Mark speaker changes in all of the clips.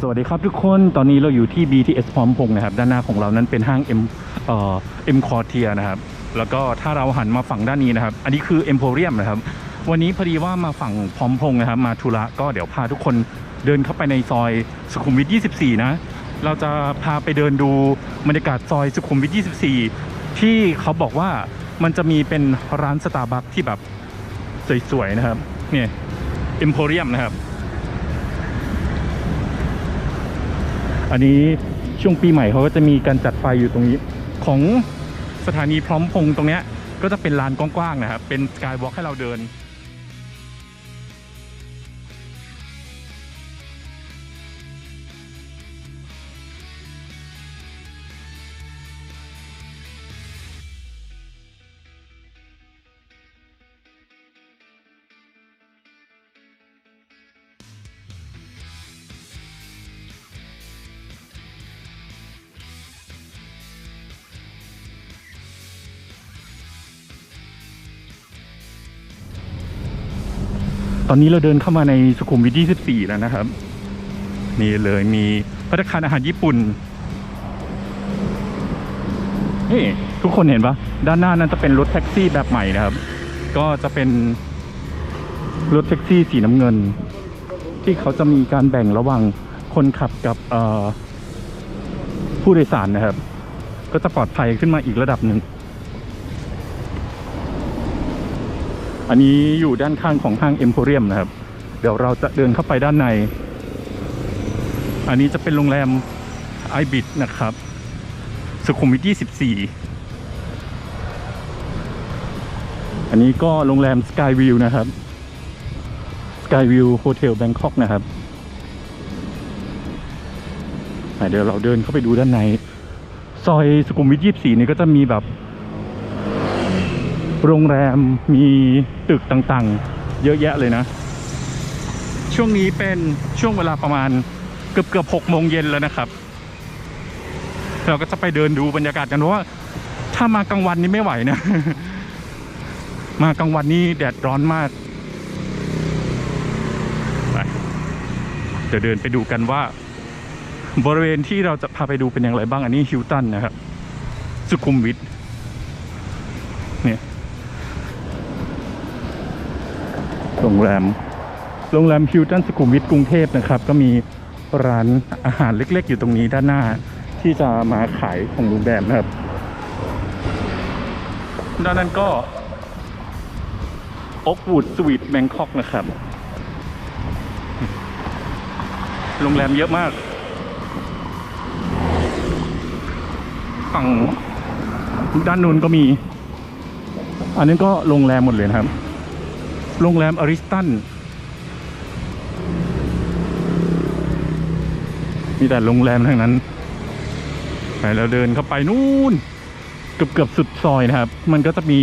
Speaker 1: สวัสดีครับทุกคนตอนนี้เราอยู่ที่ BTS พร้อมพงษ์นะครับ ด้านหน้าของเรานั้นเป็นห้าง M เอ่อ M c o r t i e r นะครับ แล้วก็ถ้าเราหันมาฝั่งด้านนี้นะครับ อันนี้คือ Emporium นะครับ วันนี้พอดีว่ามาฝั่งพร้อมพงษ์นะครับ มาธุระก็เดี๋ยวพาทุกคนเดินเข้าไปในซอยสุขุมวิท 24 นะ เราจะพาไปเดินดูบรรยากาศซอยสุขุมวิท 24 ที่เขาบอกว่ามันจะมีเป็นร้านสตาร์บัคที่แบบสวยๆนะครับ เนี่ย Emporium นะครับ อันนี้ช่วงปีใหม่เขาก็จะมีการจัดไฟอยู่ตรงนี้ ของสถานีพร้อมพงษ์ตรงเนี้ยก็จะเป็นลานกว้างๆนะครับ เป็นสกายวอล์กให้เราเดิน ตอนนี้เราเดินเข้ามาในสุขุมวิท 24 แล้วนะครับ นี่เลยมีพัตคารอาหารญี่ปุ่นนี่ทุกคนเห็นปะด้านหน้านั้นจะเป็นรถแท็กซี่แบบใหม่นะครับ ก็จะเป็นรถแท็กซี่สีน้ำเงิน ที่เขาจะมีการแบ่งระหว่างคนขับกับผู้โดยสารนะครับ ก็จะปลอดภัยขึ้นมาอีกระดับหนึ่ง อันนี้อยู่ด้านข้างของห้างเอ็มโพเรียมนะครับ เดี๋ยวเราจะเดินเข้าไปด้านใน อันนี้จะเป็นโรงแรมไอบิดนะครับ สุขุมวิท 24 อันนี้ก็โรงแรม Skyview นะครับ Skyview Hotel Bangkok นะครับเดี๋ยวเราเดินเข้าไปดูด้านใน ซอยสุขุมวิท 24 นี่ก็จะมีแบบ โรงแรมมีตึกต่างๆ เยอะแยะเลยนะ ช่วงนี้เป็นช่วงเวลาประมาณเกือบเกือบหกโมงเย็นแล้วนะครับ เราก็จะไปเดินดูบรรยากาศกันเพราะว่า ถ้ามากลางวันนี่ไม่ไหวนะ มากลางวันนี่แดดร้อนมากไปเดี๋ยวเดินไปดูกันว่า บริเวณที่เราจะพาไปดูเป็นอย่างไรบ้างอันนี้ฮิวตันนะครับสุขุมวิทเนี่ย โรงแรม โรงแรมฮิวตันสุขุมวิทกรุงเทพนะครับ ก็มีร้านอาหารเล็ก ๆ อยู่ตรงนี้ด้านหน้า ที่จะมาขายของโรงแรมนะครับ ด้านนั้นก็โอ๊กวูดสวีทแบงคอกนะครับ โรงแรมเยอะมาก ฝั่งด้านนู้นก็มี อันนี้ก็โรงแรมหมดเลยนะครับ โรงแรมอริสตัน มีแต่โรงแรมทั้งนั้นไปแล้วเดินเข้าไปนู่น เกือบเกือบสุดซอยนะครับ มันก็จะมี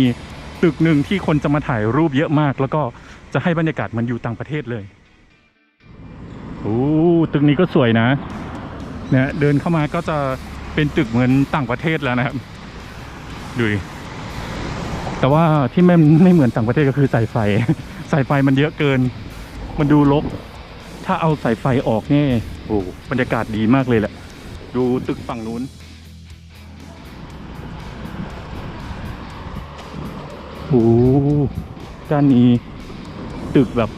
Speaker 1: ตึกหนึ่งที่คนจะมาถ่ายรูปเยอะมาก แล้วก็จะให้บรรยากาศมันอยู่ต่างประเทศเลยโอ้ตึกนี้ก็สวยนะเนี่ยเดินเข้ามาก็จะเป็นตึกเหมือนต่างประเทศแล้วนะครับดูดิ แต่ว่าที่ไม่ไม่เหมือนต่างประเทศก็คือสายไฟ สายไฟมันเยอะเกิน มันดูรกถ้าเอาสายไฟออกเนี่ยโอ้บรรยากาศดีมากเลยแหละ ดูตึกฝั่งนู้นโอ้ด้านนี้ตึกแบบ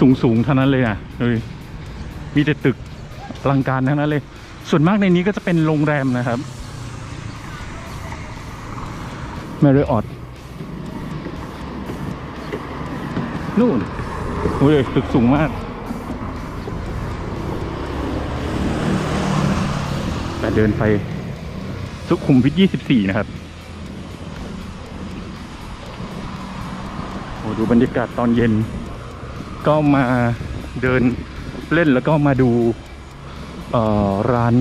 Speaker 1: สูงสูงๆเท่านั้นเลยนะเฮ้ยมีแต่ตึกอลังการทั้งนั้นเลย ส่วนมากในนี้ก็จะเป็นโรงแรมนะครับ m a r r i o t นู่นโอ้ยตึกสูงมาก แต่เดินไปสุขุมวิท24 นะครับ โอ้ดูบรรยากาศตอนเย็น ก็มาเดินเล่นแล้วก็มาดูร้าน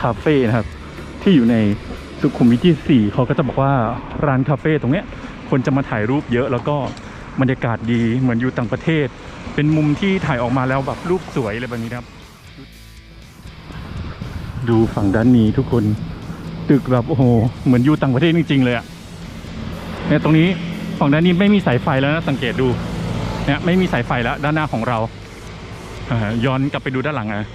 Speaker 1: คาเฟ่นะครับ ที่อยู่ใน สุขุมวิท24เขาก็จะบอกว่าร้านคาเฟ่ตรงเนี้ยคนจะมาถ่ายรูปเยอะแล้วก็บรรยากาศดีเหมือนอยู่ต่างประเทศ เป็นมุมที่ถ่ายออกมาแล้วแบบรูปสวยอะไรแบบนี้ครับ ดูฝั่งด้านนี้ทุกคนตึกแบบโอ้โหเหมือนอยู่ต่างประเทศจริง ๆ เลยอะเนี่ยตรงนี้ฝั่งด้านนี้ไม่มีสายไฟแล้วนะสังเกตดูเนี่ยไม่มีสายไฟแล้วด้านหน้าของเราย้อนกลับไปดูด้านหลังอะ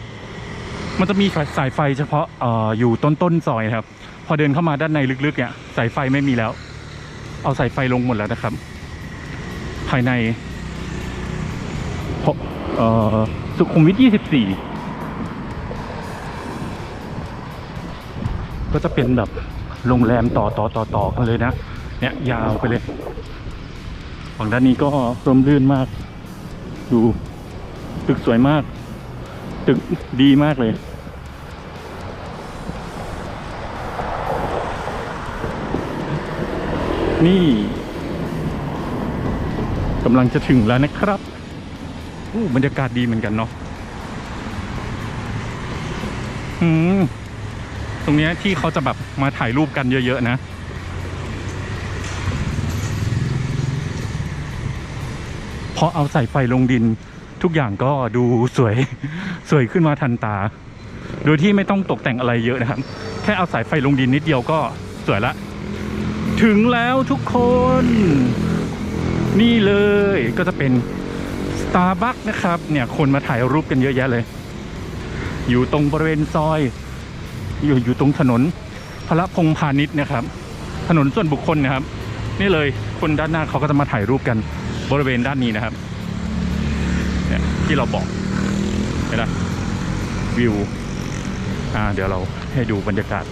Speaker 1: มันจะมีสายไฟเฉพาะอออยู่ต้นต้นๆซอยครับ อเดินเข้ามาด้านในลึกๆเนี่ยสายไฟไม่มีแล้ว เอาสายไฟลงหมดแล้วนะครับ ภายในเอ่อสุขุมวิท 24 ก็จะเป็นแบบโรงแรมต่อต่อต่อต่อกันเลยนะ เนี่ยยาวไปเลยฝั่งด้านนี้ก็ร่มรื่นมาก ดู ตึกสวยมาก ตึกดีมากเลย นี่กำลังจะถึงแล้วนะครับอู้บรรยากาศดีเหมือนกันเนาะอืมตรงเนี้ยที่เขาจะแบบมาถ่ายรูปกันเยอะ ๆ นะ พอเอาใส่ไฟลงดิน ทุกอย่างก็ดูสวย สวยขึ้นมาทันตา โดยที่ไม่ต้องตกแต่งอะไรเยอะนะครับ แค่เอาสายไฟลงดินนิดเดียวก็สวยละ ถึงแล้วทุกคน นี่เลยก็จะเป็น Starbucks นะครับ เนี่ยคนมาถ่ายรูปกันเยอะแยะเลย อยู่ตรงบริเวณซอย อยู่อยู่ตรงถนนพระพงพาณิชย์นะครับ ถนนส่วนบุคคลนะครับ นี่เลยคนด้านหน้าเขาก็จะมาถ่ายรูปกันบริเวณด้านนี้นะครับเนี่ยที่เราบอกเห็นไหมวิวอ่าเดี๋ยวเราให้ดูบรรยากาศ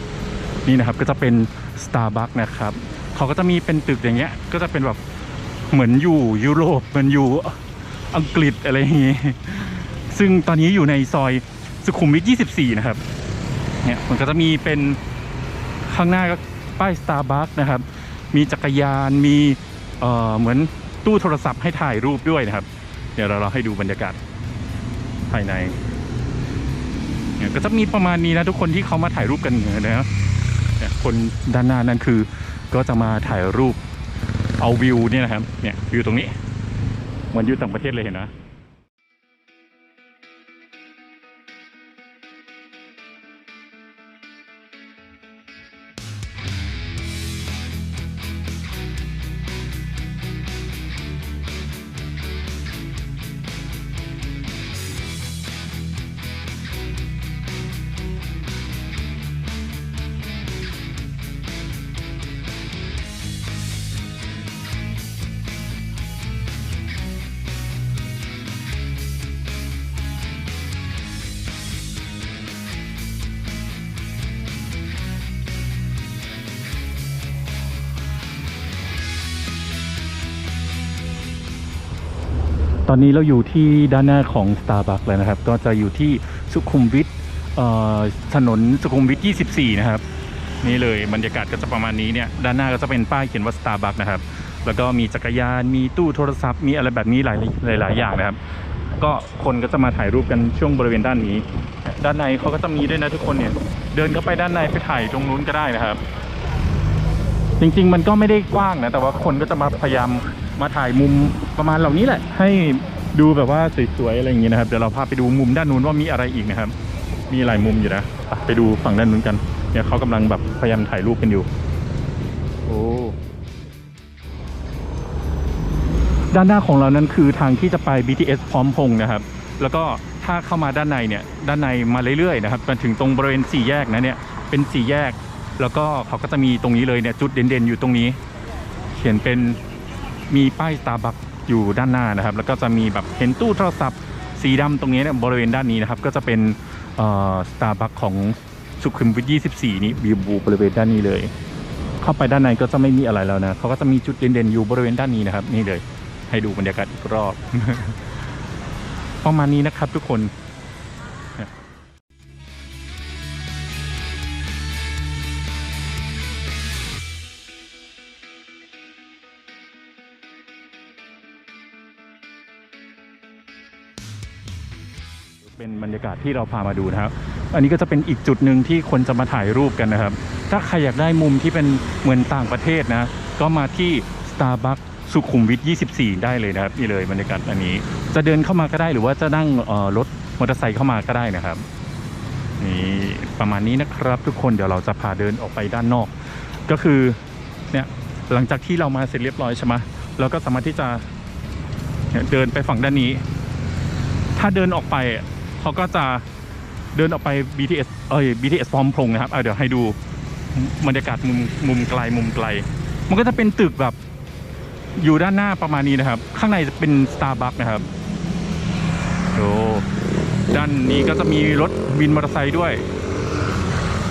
Speaker 1: นี่นะครับก็จะเป็น Starbucks นะครับ เขาก็จะมีเป็นตึกอย่างเงี้ย ก็จะเป็นแบบเหมือนอยู่ยุโรปเหมือนอยู่อังกฤษอะไรอย่างงี้ ซึ่งตอนนี้อยู่ในซอยสุขุมวิท 24 นะครับ เนี่ยมันก็จะมีเป็นข้างหน้าก็ป้าย Starbucks นะครับ มีจักรยาน มีเอ่อเหมือนตู้โทรศัพท์ให้ถ่ายรูปด้วยนะครับ เดี๋ยวเราเราให้ดูบรรยากาศภายในเนี่ยก็จะมีประมาณนี้นะทุกคนที่เขามาถ่ายรูปกันนะเนี่ยคนด้านหน้านั่นคือ ก็จะมาถ่ายรูปเอาวิวเนี่ยนะครับเนี่ยวิวตรงนี้เหมือนอยู่ต่างประเทศเลยเห็นไหม ตอนนี้เราอยู่ที่ด้านหน้าของ Starbucks แล้วนะครับ ก็จะอยู่ที่สุขุมวิทถนนสุขุมวิท 24 นะครับ นี่เลยบรรยากาศก็จะประมาณนี้เนี่ย ด้านหน้าก็จะเป็นป้ายเขียนว่า Starbucks นะครับ แล้วก็มีจักรยาน มีตู้โทรศัพท์ มีอะไรแบบนี้หลายหลายหลายอย่างนะครับ ก็คนก็จะมาถ่ายรูปกันช่วงบริเวณด้านนี้ ด้านในเขาก็จะมีด้วยนะทุกคนเนี่ย เดินเข้าไปด้านในไปถ่ายตรงนู้นก็ได้นะครับ จริงๆ มันก็ไม่ได้กว้างนะ แต่ว่าคนก็จะมาพยายาม มาถ่ายมุมประมาณเหล่านี้แหละ ให้ดูแบบว่าสวยๆอะไรอย่างงี้นะครับเดี๋ยวเราพาไปดูมุมด้านนู้นว่ามีอะไรอีกนะครับ มีหลายมุมอยู่นะไปดูฝั่งด้านนู้นกันเนี่ยเขากำลังแบบพยายามถ่ายรูปกันอยู่โอ้ด้านหน้าของเรานั้นคือทางที่จะไป BTS พร้อมพงษ์นะครับ แล้วก็ถ้าเข้ามาด้านในเนี่ยด้านในมาเรื่อยๆนะครับมาถึงตรงบริเวณสี่แยกนะเนี่ยเป็นสี่แยก แล้วก็เขาก็จะมีตรงนี้เลยเนี่ยจุดเด่นๆอยู่ตรงนี้ เขียนเป็น มีป้าย Starbucks อยู่ด้านหน้านะครับ แล้วก็จะมีแบบเห็นตู้โทรศัพท์สีดำตรงนี้เนี่ยบริเวณด้านนี้นะครับ ก็จะเป็นเอ่อ Starbucks ของสุขุมวิท 24 นี้วิวบริเวณด้านนี้เลย เข้าไปด้านในก็จะไม่มีอะไรแล้วนะเขาก็จะมีจุดเด่นๆอยู่บริเวณด้านนี้นะครับ นี่เลย ให้ดูบรรยากาศอีกรอบ ประมาณนี้นะครับทุกคน เป็นบรรยากาศที่เราพามาดูนะครับ อันนี้ก็จะเป็นอีกจุดหนึ่งที่คนจะมาถ่ายรูปกันนะครับ ถ้าใครอยากได้มุมที่เป็นเหมือนต่างประเทศนะ ก็มาที่ Starbucks สุขุมวิท 24 ได้เลยนะครับ นี่เลยบรรยากาศอันนี้ จะเดินเข้ามาก็ได้หรือว่าจะนั่งรถมอเตอร์ไซค์เข้ามาก็ได้นะครับนี่ประมาณนี้นะครับ ทุกคนเดี๋ยวเราจะพาเดินออกไปด้านนอก ก็คือเนี่ยหลังจากที่เรามาเสร็จเรียบร้อยใช่ไหมเราก็สามารถที่จะเดินไปฝั่งด้านนี้ ถ้าเดินออกไป เขาก็จะเดินออกไป BTS เอ้ย BTS พร้อมพงนะครับอะเดี๋ยวให้ดูบรรยากาศมุมมุมไกลมุมไกล มันก็จะเป็นตึกแบบอยู่ด้านหน้าประมาณนี้นะครับ ข้างในจะเป็น Starbucks นะครับโอ้ด้านนี้ก็จะมีรถวินมอเตอร์ไซค์ด้วย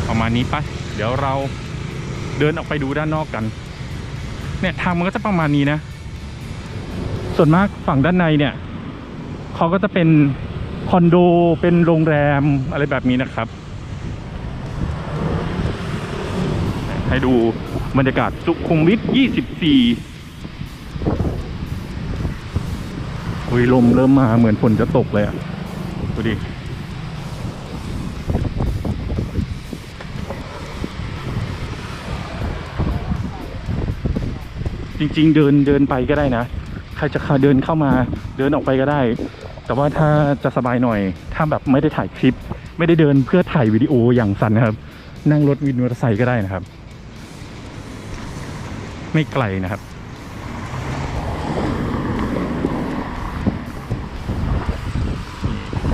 Speaker 1: ประมาณนี้ปะเดี๋ยวเราเดินออกไปดูด้านนอกกัน เนี่ยทางมันก็จะประมาณนี้นะ ส่วนมากฝั่งด้านในเนี่ยเขาก็จะเป็น คอนโดเป็นโรงแรมอะไรแบบนี้นะครับ ให้ดูบรรยากาศสุขุมวิท 24อุ้ยลมเริ่มมาเหมือนฝนจะตกเลยอะ ดูดิจริงๆ เดินเดินไปก็ได้นะ ใครจะเดินเข้ามาเดินออกไปก็ได้ แต่ว่าถ้าจะสบายหน่อย ถ้าแบบไม่ได้ถ่ายคลิป ไม่ได้เดินเพื่อถ่ายวิดีโออย่างสั้นนะครับ นั่งรถวินมอเตอร์ไซค์ก็ได้นะครับ ไม่ไกลนะครับ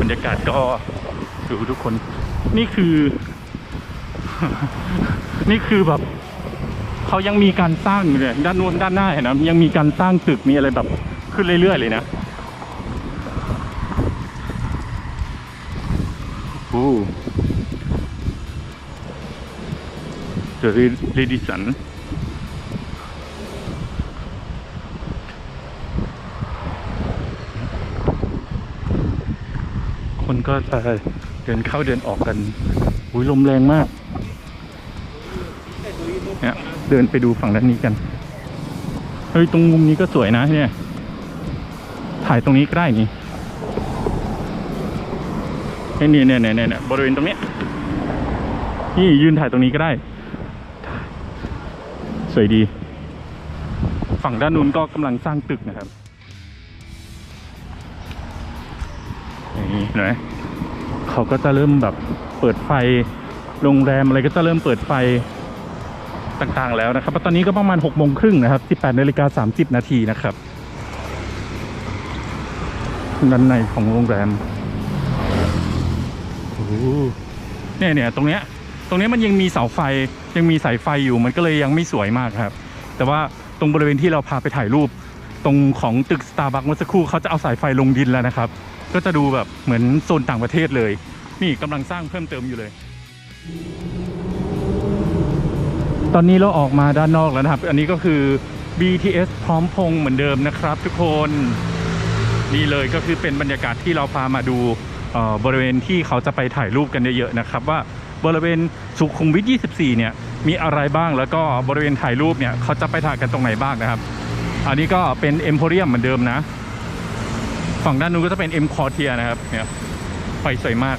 Speaker 1: บรรยากาศก็ดูทุกคน นี่คือ นี่คือแบบเขายังมีการสร้างอยู่เลยด้านนู้นด้านหน้าเห็นนะยังมีการสร้างตึกมีอะไรแบบขึ้นเรื่อยๆเลยนะ โอ้เดอะเรดิสันคนก็จะเดินเข้าเดินออกกันอุ้ยลมแรงมากเนี่ยเดินไปดูฝั่งด้านนี้กัน เฮ้ย ตรงมุมนี้ก็สวยนะเนี่ย ถ่ายตรงนี้ก็ได้นี่ เนี่ยเนี่ยเนี่ยเนี่ยบริเวณตรงนี้นี่ยืนถ่ายตรงนี้ก็ได้ สวยดี ฝั่งด้านนู้นก็กำลังสร้างตึกนะครับนี่เห็นไหมเขาก็จะเริ่มแบบเปิดไฟโรงแรมอะไรก็จะเริ่มเปิดไฟต่างๆแล้วนะครับตอนนี้ก็ประมาณ6โมงครึ่งนะครับ 18นาฬิกา30 นาทีนะครับด้านในของโรงแรม เนี่ยเนี่ยตรงเนี้ยตรงนี้มันยังมีเสาไฟยังมีสายไฟอยู่มันก็เลยยังไม่สวยมากครับ แต่ว่าตรงบริเวณที่เราพาไปถ่ายรูป ตรงของตึกสตาร์บัคเมื่อสักครู่เขาจะเอาสายไฟลงดินแล้วนะครับ ก็จะดูแบบเหมือนโซนต่างประเทศเลย นี่กำลังสร้างเพิ่มเติมอยู่เลย ตอนนี้เราออกมาด้านนอกแล้วนะครับ อันนี้ก็คือ BTS พร้อมพงเหมือนเดิมนะครับ ทุกคนนี่เลยก็คือเป็นบรรยากาศที่เราพามาดู บริเวณที่เขาจะไปถ่ายรูปกันเยอะๆนะครับ ว่าบริเวณสุขุมวิท 24 เนี่ยมีอะไรบ้างแล้วก็บริเวณถ่ายรูปเนี่ยเขาจะไปถ่ายกันตรงไหนบ้างนะครับ อันนี้ก็เป็นเอ็มโพเรียมเหมือนเดิมนะ ฝั่งด้านนู้นก็จะเป็นเอ็มคอเทียนะครับเนี่ยไฟสวยมาก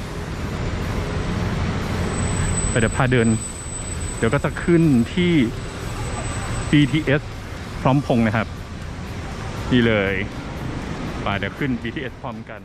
Speaker 1: ไปเดี๋ยวพาเดิน เดี๋ยวก็จะขึ้นที่ BTS พร้อมพงนะครับนี่เลยไปเดี๋ยวขึ้น BTS พร้อมกัน